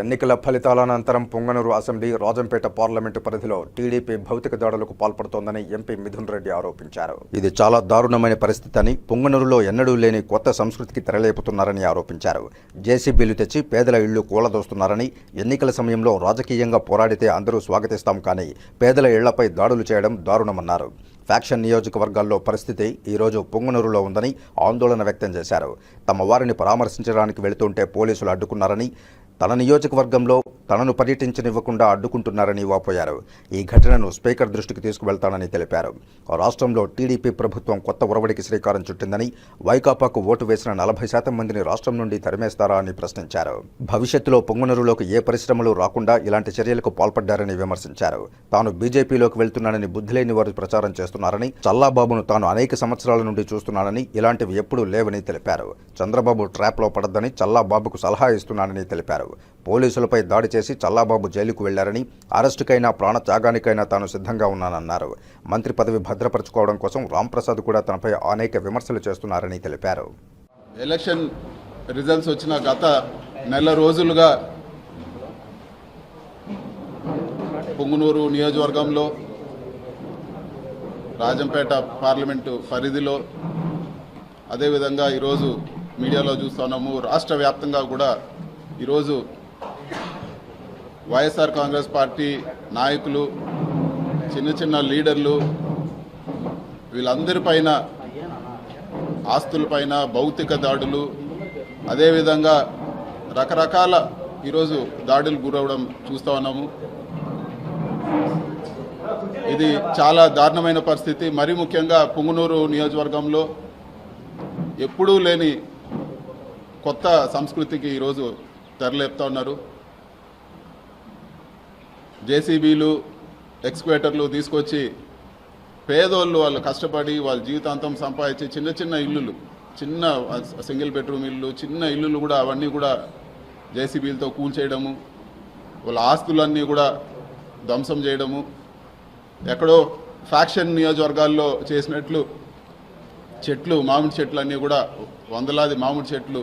ఎన్నికల ఫలితాల అనంతరం పొంగనూరు అసెంబ్లీ రాజంపేట పార్లమెంటు పరిధిలో టీడీపీ భౌతిక దాడులకు పాల్పడుతోందని ఎంపీ మిథున్ రెడ్డి ఆరోపించారు. ఇది చాలా దారుణమైన పరిస్థితి అని పొంగనూరులో ఎన్నడూ లేని కొత్త సంస్కృతికి తెరలేపుతున్నారని ఆరోపించారు. జేసీబీలు తెచ్చి పేదల ఇళ్ళు కూలదోస్తున్నారని ఎన్నికల సమయంలో రాజకీయంగా పోరాడితే అందరూ స్వాగతిస్తాం కానీ పేదల ఇళ్ళపై దాడులు చేయడం దారుణమన్నారు. ఫ్యాక్షన్ నియోజకవర్గాల్లో పరిస్థితి ఈరోజు పొంగనూరులో ఉందని ఆందోళన వ్యక్తం చేశారు. తమ వారిని పరామర్శించడానికి వెళుతుంటే పోలీసులు అడ్డుకున్నారని తన నియోజకవర్గంలో తనను పర్యటించనివ్వకుండా అడ్డుకుంటున్నారని వాపోయారు. ఈ ఘటనను స్పీకర్ దృష్టికి తీసుకువెళ్తానని తెలిపారు. రాష్ట్రంలో టీడీపీ ప్రభుత్వం కొత్త ఒరవడికి శ్రీకారం చుట్టిందని వైకాపాకు ఓటు వేసిన నలభై శాతం మందిని రాష్ట్రం నుండి తరిమేస్తారా అని ప్రశ్నించారు. భవిష్యత్తులో పొంగునరులోకి ఏ పరిశ్రమలు రాకుండా ఇలాంటి చర్యలకు పాల్పడ్డారని విమర్శించారు. తాను బీజేపీలోకి వెళ్తున్నానని బుద్ధిలేని వారు ప్రచారం చేస్తున్నారని చల్లాబాబును తాను అనేక సంవత్సరాల నుండి చూస్తున్నానని ఇలాంటివి ఎప్పుడూ లేవని తెలిపారు. చంద్రబాబు ట్రాప్లో పడద్దని చల్లాబాబుకు సలహా ఇస్తున్నానని తెలిపారు. పోలీసులపై దాడి చేసి చల్లాబాబు జైలుకు వెళ్ళారని అరెస్టుకైనా ప్రాణ త్యాగానికైనా తాను సిద్ధంగా ఉన్నానన్నారు. మంత్రి పదవి భద్రపరచుకోవడం కోసం రాంప్రసాద్ కూడా తనపై అనేక విమర్శలు చేస్తున్నారని తెలిపారు. ఎలక్షన్ రిజల్ట్స్ వచ్చిన గత నెల రోజులుగా పొంగునూరు నియోజకవర్గంలో రాజంపేట పార్లమెంటు పరిధిలో అదేవిధంగా ఈరోజు మీడియాలో చూస్తున్నాము రాష్ట్ర వ్యాప్తంగా కూడా ఈరోజు వైఎస్ఆర్ కాంగ్రెస్ పార్టీ నాయకులు చిన్న చిన్న లీడర్లు వీళ్ళందరిపైన ఆస్తులపైన భౌతిక దాడులు అదేవిధంగా రకరకాల ఈరోజు దాడులు గురవడం చూస్తూ ఉన్నాము. ఇది చాలా దారుణమైన పరిస్థితి. మరీ ముఖ్యంగా పుంగునూరు నియోజకవర్గంలో ఎప్పుడూ లేని కొత్త సంస్కృతికి ఈరోజు తెరలేపుతా ఉన్నారు. జేసీబీలు ఎక్స్క్వేటర్లు తీసుకొచ్చి పేదోళ్ళు వాళ్ళు కష్టపడి వాళ్ళ జీవితాంతం సంపాదించి చిన్న చిన్న ఇల్లులు చిన్న సింగిల్ బెడ్రూమ్ ఇల్లు చిన్న ఇల్లులు కూడా అవన్నీ కూడా జేసీబీలతో కూల్చేయడము వాళ్ళ ఆస్తులన్నీ కూడా ధ్వంసం చేయడము ఎక్కడో ఫ్యాక్షన్ నియోజకవర్గాల్లో చేసినట్లు చెట్లు మామిడి చెట్లు అన్నీ కూడా వందలాది మామిడి చెట్లు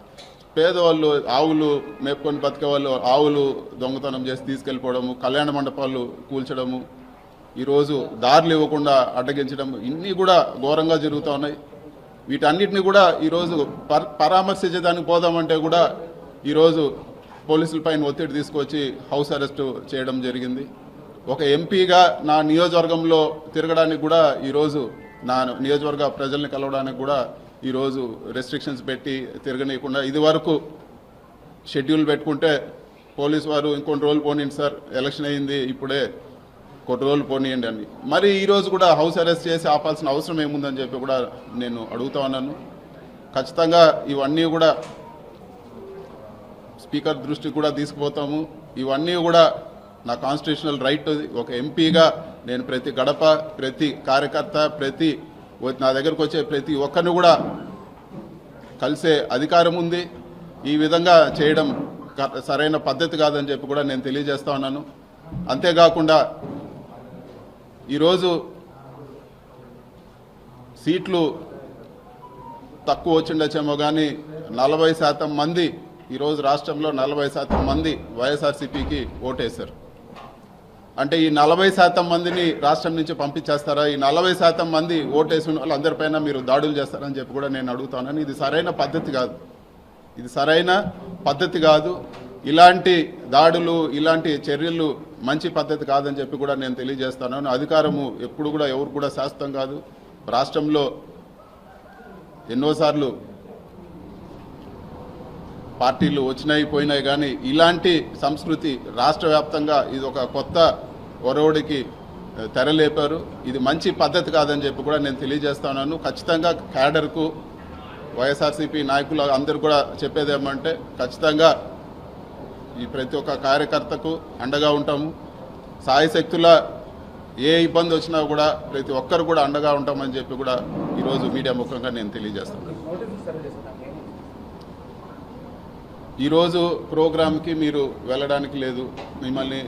పేదవాళ్ళు ఆవులు మేపుకొని బతికే వాళ్ళు ఆవులు దొంగతనం చేసి తీసుకెళ్ళిపోవడము కళ్యాణ మండపాలు కూల్చడము ఈరోజు దారులు ఇవ్వకుండా అడ్డగించడం ఇన్ని కూడా ఘోరంగా జరుగుతూ ఉన్నాయి. వీటన్నిటిని కూడా ఈరోజు పర్ పరామర్శించడానికి పోదామంటే కూడా ఈరోజు పోలీసులపైన ఒత్తిడి తీసుకొచ్చి హౌస్ అరెస్టు చేయడం జరిగింది. ఒక ఎంపీగా నా నియోజకవర్గంలో తిరగడానికి కూడా ఈరోజు నా నియోజకవర్గ ప్రజల్ని కలవడానికి కూడా ఈరోజు రెస్ట్రిక్షన్స్ పెట్టి తిరగనీయకుండా ఇది వరకు షెడ్యూల్ పెట్టుకుంటే పోలీస్ వారు ఇంకొన్ని రోజులు పోనీయండి సార్ ఎలక్షన్ అయింది ఇప్పుడే కొన్ని రోజులు పోనీయండి అని. మరి ఈరోజు కూడా హౌస్ అరెస్ట్ చేసి ఆపాల్సిన అవసరం ఏముందని చెప్పి కూడా నేను అడుగుతా ఉన్నాను. ఖచ్చితంగా ఇవన్నీ కూడా స్పీకర్ దృష్టికి కూడా తీసుకుపోతాము. ఇవన్నీ కూడా నా కాన్స్టిట్యూషనల్ రైట్ ఒక ఎంపీగా నేను ప్రతి గడప ప్రతి కార్యకర్త ప్రతి నా దగ్గరకు వచ్చే ప్రతి ఒక్కరిని కూడా కలిసే అధికారం ఉంది. ఈ విధంగా చేయడం సరైన పద్ధతి కాదని చెప్పి కూడా నేను తెలియజేస్తా ఉన్నాను. అంతేకాకుండా ఈరోజు సీట్లు తక్కువ వచ్చిండొచ్చేమో కానీ నలభై శాతం మంది ఈరోజు రాష్ట్రంలో నలభై శాతం మంది వైఎస్ఆర్సీపీకి ఓటేశారు. అంటే ఈ నలభై శాతం మందిని రాష్ట్రం నుంచి పంపించేస్తారా? ఈ నలభై శాతం మంది ఓటేసిన వాళ్ళందరిపైన మీరు దాడులు చేస్తారని చెప్పి కూడా నేను అడుగుతానని. ఇది సరైన పద్ధతి కాదు. ఇది సరైన పద్ధతి కాదు. ఇలాంటి దాడులు ఇలాంటి చర్యలు మంచి పద్ధతి కాదని చెప్పి కూడా నేను తెలియజేస్తాను అధికారము ఎప్పుడు కూడా ఎవరు కూడా శాస్త్రం కాదు. రాష్ట్రంలో ఎన్నోసార్లు పార్టీలు వచ్చినాయి పోయినాయి కానీ ఇలాంటి సంస్కృతి రాష్ట్ర వ్యాప్తంగా ఇది ఒక కొత్త ఒరవడికి తెరలేపారు. ఇది మంచి పద్ధతి కాదని చెప్పి కూడా నేను తెలియజేస్తున్నాను ఖచ్చితంగా క్యాడర్కు వైఎస్ఆర్సీపీ నాయకులు అందరూ కూడా చెప్పేది ఏమంటే ఖచ్చితంగా ఈ ప్రతి ఒక్క కార్యకర్తకు అండగా ఉంటాము. సాయశక్తుల ఏ ఇబ్బంది వచ్చినా కూడా ప్రతి ఒక్కరు కూడా అండగా ఉంటామని చెప్పి కూడా ఈరోజు మీడియా ముఖంగా నేను తెలియజేస్తాను ఈరోజు ప్రోగ్రామ్కి మీరు వెళ్ళడానికి లేదు. మిమ్మల్ని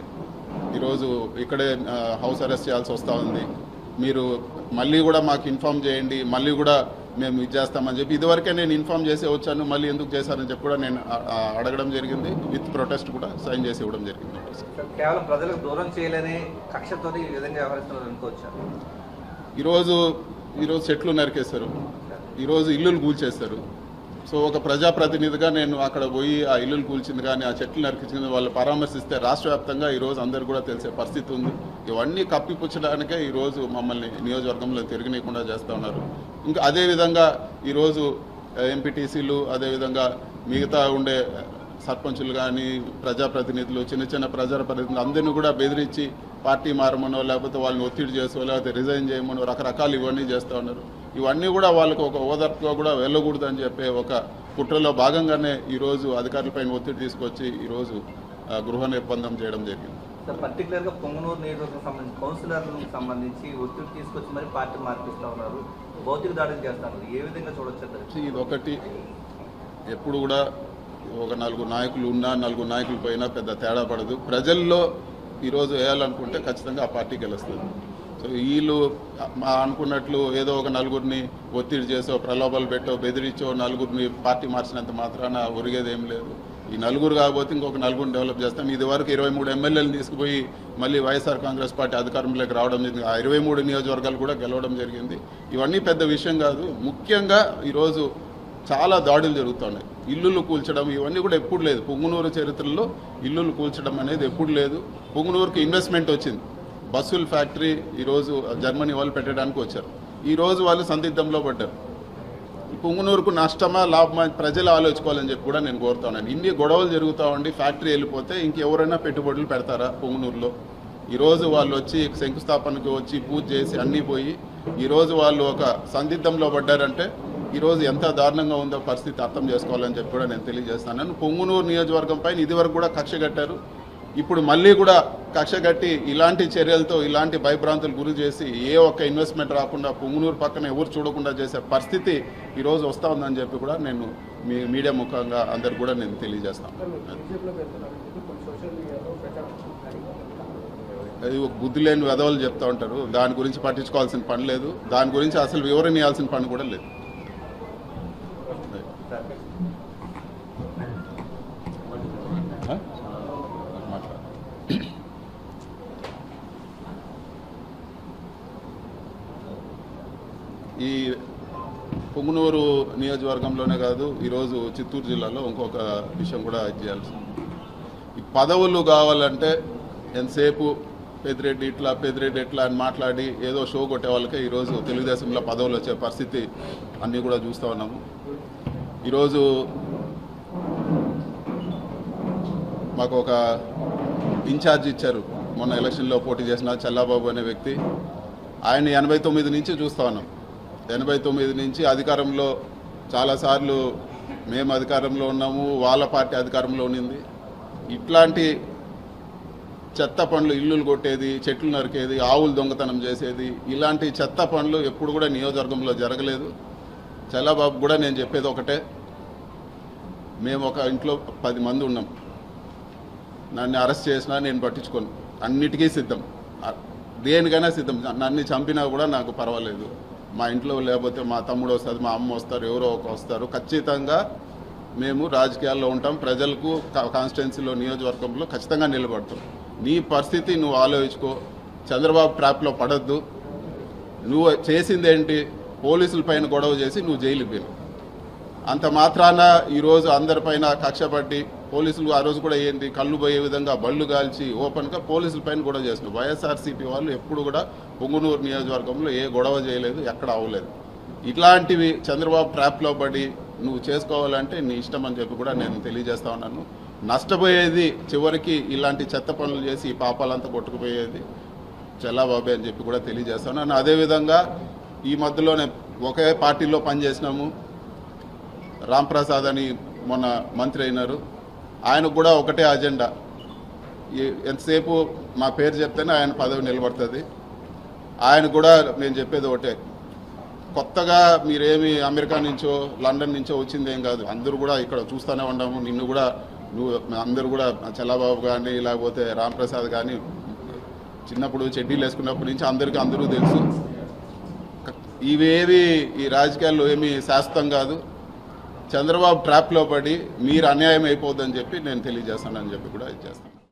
ఈరోజు ఇక్కడే హౌస్ అరెస్ట్ చేయాల్సి వస్తూ ఉంది. మీరు మళ్ళీ కూడా మాకు ఇన్ఫామ్ చేయండి. మళ్ళీ కూడా మేము ఇది చేస్తామని చెప్పి ఇదివరకే నేను ఇన్ఫామ్ చేసి వచ్చాను. మళ్ళీ ఎందుకు చేశారని చెప్పి కూడా నేను అడగడం జరిగింది. విత్ ప్రొటెస్ట్ కూడా సైన్ చేసి ఇవ్వడం జరిగింది. కేవలం ప్రజలకు దూరం చేయలేని కక్షతో ఈ విధంగా వ్యవహరిస్తున్నారు అనుకోవచ్చా? ఈరోజు ఈరోజు చెట్లు నరికేస్తారు ఈరోజు ఇల్లులు కూల్చేస్తారు సో ఒక ప్రజాప్రతినిధిగా నేను అక్కడ పోయి ఆ ఇల్లులు కూల్చింది కానీ ఆ చెట్లు నరికించింది వాళ్ళు పరామర్శిస్తే రాష్ట్ర వ్యాప్తంగా ఈరోజు అందరు కూడా తెలిసే పరిస్థితి ఉంది. ఇవన్నీ కప్పిపుచ్చడానికే ఈరోజు మమ్మల్ని నియోజకవర్గంలో తిరగనీయకుండా చేస్తూ ఉన్నారు. ఇంకా అదేవిధంగా ఈరోజు ఎంపీటీసీలు అదేవిధంగా మిగతా ఉండే సర్పంచులు కానీ ప్రజాప్రతినిధులు చిన్న చిన్న ప్రజాప్రతినిధులు అందరినీ కూడా బెదిరించి పార్టీ మారమనో లేకపోతే వాళ్ళని ఒత్తిడి చేసో లేకపోతే రిజైన్ చేయమనో రకరకాలు ఇవన్నీ చేస్తూ ఉన్నారు. ఇవన్నీ కూడా వాళ్ళకి ఒక ఓదార్పుగా కూడా వెళ్ళకూడదు అని చెప్పే ఒక కుట్రలో భాగంగానే ఈరోజు అధికారులపైన ఒత్తిడి తీసుకొచ్చి ఈరోజు గృహ నిర్బంధం చేయడం జరిగింది. సార్ పర్టికులర్గా పొంగనూరు నియోజకవర్గం సంబంధించి కౌన్సిలర్లకు సంబంధించి ఒత్తిడి తీసుకొచ్చి మరి పార్టీ మార్పిస్తూ ఉన్నారు. భౌతిక దాడులు చేస్తున్నారు ఏ విధంగా చూడొచ్చు ఇది ఒకటి ఎప్పుడు కూడా ఒక నలుగురు నాయకులు ఉన్నా నలుగురు నాయకులు పోయినా పెద్ద తేడా పడదు. ప్రజల్లో ఈరోజు వేయాలనుకుంటే ఖచ్చితంగా ఆ పార్టీ గెలుస్తుంది. వీళ్ళు మా అనుకున్నట్లు ఏదో ఒక నలుగురిని ఒత్తిడి చేసో ప్రలోభాలు పెట్టో బెదిరించో నలుగురిని పార్టీ మార్చినంత మాత్రాన ఒరిగేది ఏం లేదు. ఈ నలుగురు కాకపోతే ఇంకొక నలుగురిని డెవలప్ చేస్తాం. ఇది వరకు ఇరవై మూడు ఎమ్మెల్యేలు తీసుకుపోయి మళ్ళీ వైఎస్ఆర్ కాంగ్రెస్ పార్టీ అధికారంలోకి రావడం జరిగింది. ఆ ఇరవై మూడు నియోజకవర్గాలు కూడా గెలవడం జరిగింది. ఇవన్నీ పెద్ద విషయం కాదు. ముఖ్యంగా ఈరోజు చాలా దాడులు జరుగుతున్నాయి. ఇల్లులు కూల్చడం ఇవన్నీ కూడా ఎప్పుడు లేదు. పొంగునూరు చరిత్రలో ఇల్లులు కూల్చడం అనేది ఎప్పుడు లేదు. పొంగునూరుకి ఇన్వెస్ట్మెంట్ వచ్చింది. బస్సుల ఫ్యాక్టరీ ఈరోజు జర్మనీ వాళ్ళు పెట్టడానికి వచ్చారు. ఈరోజు వాళ్ళు సందిగ్ధంలో పడ్డారు. పుంగునూరుకు నష్టమా లాభమా ప్రజలు ఆలోచుకోవాలని చెప్పి కూడా నేను కోరుతున్నాను ఇన్ని గొడవలు జరుగుతూ ఉండి ఫ్యాక్టరీ వెళ్ళిపోతే ఇంకెవరైనా పెట్టుబడులు పెడతారా పుంగునూరులో? ఈరోజు వాళ్ళు వచ్చి శంకుస్థాపనకు వచ్చి పూజ చేసి అన్నీ పోయి ఈరోజు వాళ్ళు ఒక సందిగ్ధంలో పడ్డారంటే ఈరోజు ఎంత దారుణంగా ఉందో పరిస్థితి అర్థం చేసుకోవాలని చెప్పి కూడా నేను తెలియజేస్తాను. పొంగునూరు నియోజకవర్గం పైన ఇదివరకు కూడా కక్ష కట్టారు. ఇప్పుడు మళ్ళీ కూడా కక్ష కట్టి ఇలాంటి చర్యలతో ఇలాంటి భయభ్రాంతులు గురి చేసి ఏ ఒక్క ఇన్వెస్ట్మెంట్ రాకుండా పొంగునూరు పక్కన ఎవరు చూడకుండా చేసే పరిస్థితి ఈరోజు వస్తూ ఉందని చెప్పి కూడా నేను మీ మీడియా ముఖంగా అందరు కూడా నేను తెలియజేస్తాను. అది ఒక బుద్ధి లేని వెధవలు చెప్తా ఉంటారు. దాని గురించి పట్టించుకోవాల్సిన పని లేదు. దాని గురించి అసలు వివరణ ఇవ్వాల్సిన పని కూడా లేదు సార్ ఆ? మాట్లాడు. ఈ పొంగునూరు నియోజకవర్గంలోనే కాదు ఈరోజు చిత్తూరు జిల్లాలో ఇంకొక విషయం కూడా చేయాల్సింది. ఈ పదవులు కావాలంటే ఎంతసేపు పెద్దిరెడ్డి ఇట్లా పెద్దిరెడ్డి ఇట్లా అని మాట్లాడి ఏదో షో కొట్టే వాళ్ళకే ఈరోజు తెలుగుదేశంలో పదవులు వచ్చే పరిస్థితి అన్నీ కూడా చూస్తూ ఉన్నాము. ఈరోజు మాకు ఒక ఇన్ఛార్జ్ ఇచ్చారు. మొన్న ఎలక్షన్లో పోటీ చేసిన చల్లాబాబు అనే వ్యక్తి. ఆయన ఎనభై తొమ్మిది నుంచి చూస్తూ ఉన్నాం. ఎనభై తొమ్మిది నుంచి అధికారంలో చాలాసార్లు మేము అధికారంలో ఉన్నాము వాళ్ళ పార్టీ అధికారంలో ఉన్నింది. ఇట్లాంటి చెత్త పనులు ఇల్లులు కొట్టేది చెట్లు నరికేది ఆవులు దొంగతనం చేసేది ఇలాంటి చెత్త పనులు ఎప్పుడు కూడా నియోజకవర్గంలో జరగలేదు. చల్లబాబు కూడా నేను చెప్పేది ఒకటే మేము ఒక ఇంట్లో పది మంది ఉన్నాం. నన్ను అరెస్ట్ చేసినా నేను పట్టించుకోను. అన్నిటికీ సిద్ధం. దేనికైనా సిద్ధం. నన్ను చంపినా కూడా నాకు పర్వాలేదు. మా ఇంట్లో లేకపోతే మా తమ్ముడు వస్తుంది మా అమ్మ వస్తారు ఎవరో ఒక వస్తారు. ఖచ్చితంగా మేము రాజకీయాల్లో ఉంటాం. ప్రజలకు కాన్స్టిట్యున్సీలో నియోజకవర్గంలో ఖచ్చితంగా నిలబడతాం. నీ పరిస్థితి నువ్వు ఆలోచించుకో. చంద్రబాబు ట్రాప్లో పడద్దు. నువ్వు చేసిందేంటి? పోలీసుల పైన గొడవ చేసి నువ్వు జైలు పోయినావు. అంత మాత్రాన ఈరోజు అందరిపైన కక్ష పోలీసులు ఆ రోజు కూడా ఏంటి కళ్ళు పోయే విధంగా బళ్ళు కాల్చి ఓపెన్గా పోలీసుల పైన గొడవ చేస్తున్నారు వైఎస్ఆర్సీపీ వాళ్ళు ఎప్పుడు కూడా పొంగునూరు నియోజకవర్గంలో ఏ గొడవ చేయలేదు ఎక్కడ అవ్వలేదు. ఇట్లాంటివి చంద్రబాబు ట్రాప్లో పడి నువ్వు చేసుకోవాలంటే నీ ఇష్టం అని చెప్పి కూడా నేను తెలియజేస్తా ఉన్నాను. నష్టపోయేది చివరికి ఇలాంటి చెత్త పనులు చేసి ఈ పాపాలంతా కొట్టుకుపోయేది చెల్లాబాబే అని చెప్పి కూడా తెలియజేస్తాను అదేవిధంగా ఈ మధ్యలోనే ఒకే పార్టీలో పనిచేసినాము. రాంప్రసాద్ అని మొన్న మంత్రి అయినారు. ఆయనకు కూడా ఒకటే అజెండా ఎంతసేపు మా పేరు చెప్తేనే ఆయన పదవి నిలబడుతుంది. ఆయన కూడా నేను చెప్పేది ఒకటే. కొత్తగా మీరేమి అమెరికా నుంచో లండన్ నుంచో వచ్చింది ఏం కాదు. అందరూ కూడా ఇక్కడ చూస్తూనే ఉన్నాము. నిన్ను కూడా నువ్వు అందరూ కూడా చల్లబాబు కానీ లేకపోతే రాంప్రసాద్ కానీ చిన్నప్పుడు చెడ్డీలు వేసుకున్నప్పటి నుంచి అందరికీ అందరూ తెలుసు. ఇవేవి ఈ రాజకీయాల్లో ఏమీ శాశ్వతం కాదు. చంద్రబాబు ట్రాప్లో పడి మీరు అన్యాయం అయిపోద్దని చెప్పి నేను తెలియజేస్తానని చెప్పి కూడా ఇది చేస్తాను.